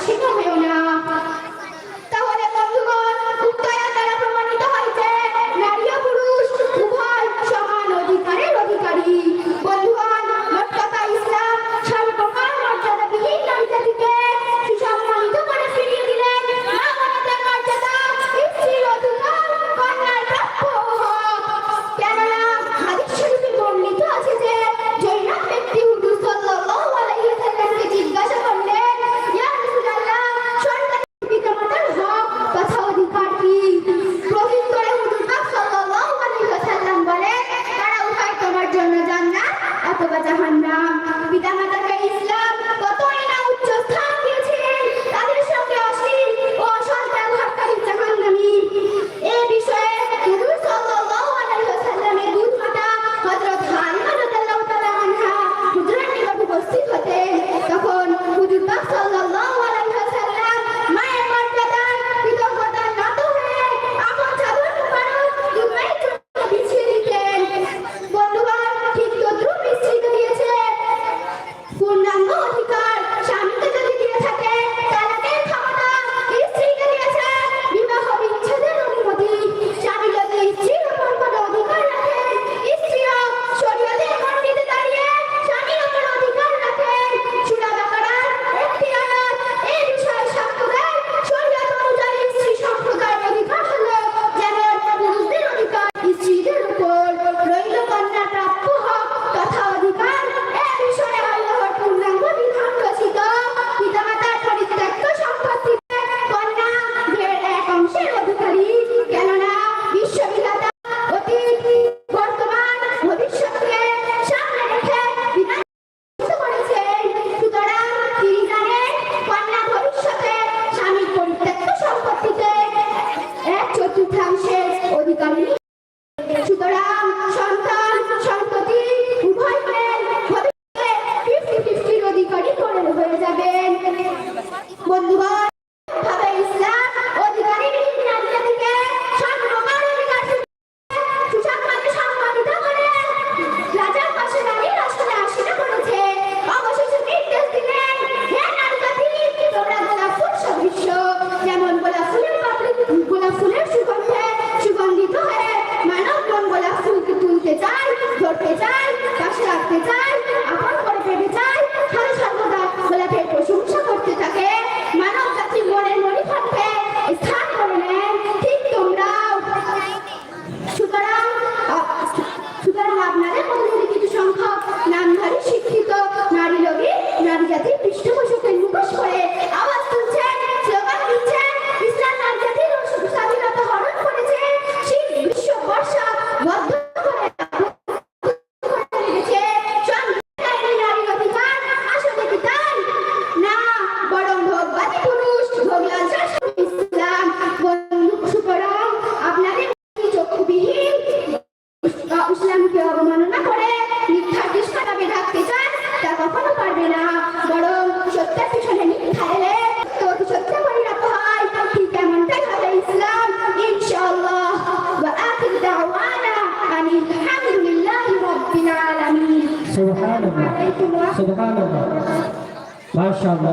আসেনি আমি Thank you. তুলতে চাই ধরতে চাই পাশে রাখতে চাই সুবহানাল্লাহ। সুবহানাল্লাহ। মাশাআল্লাহ।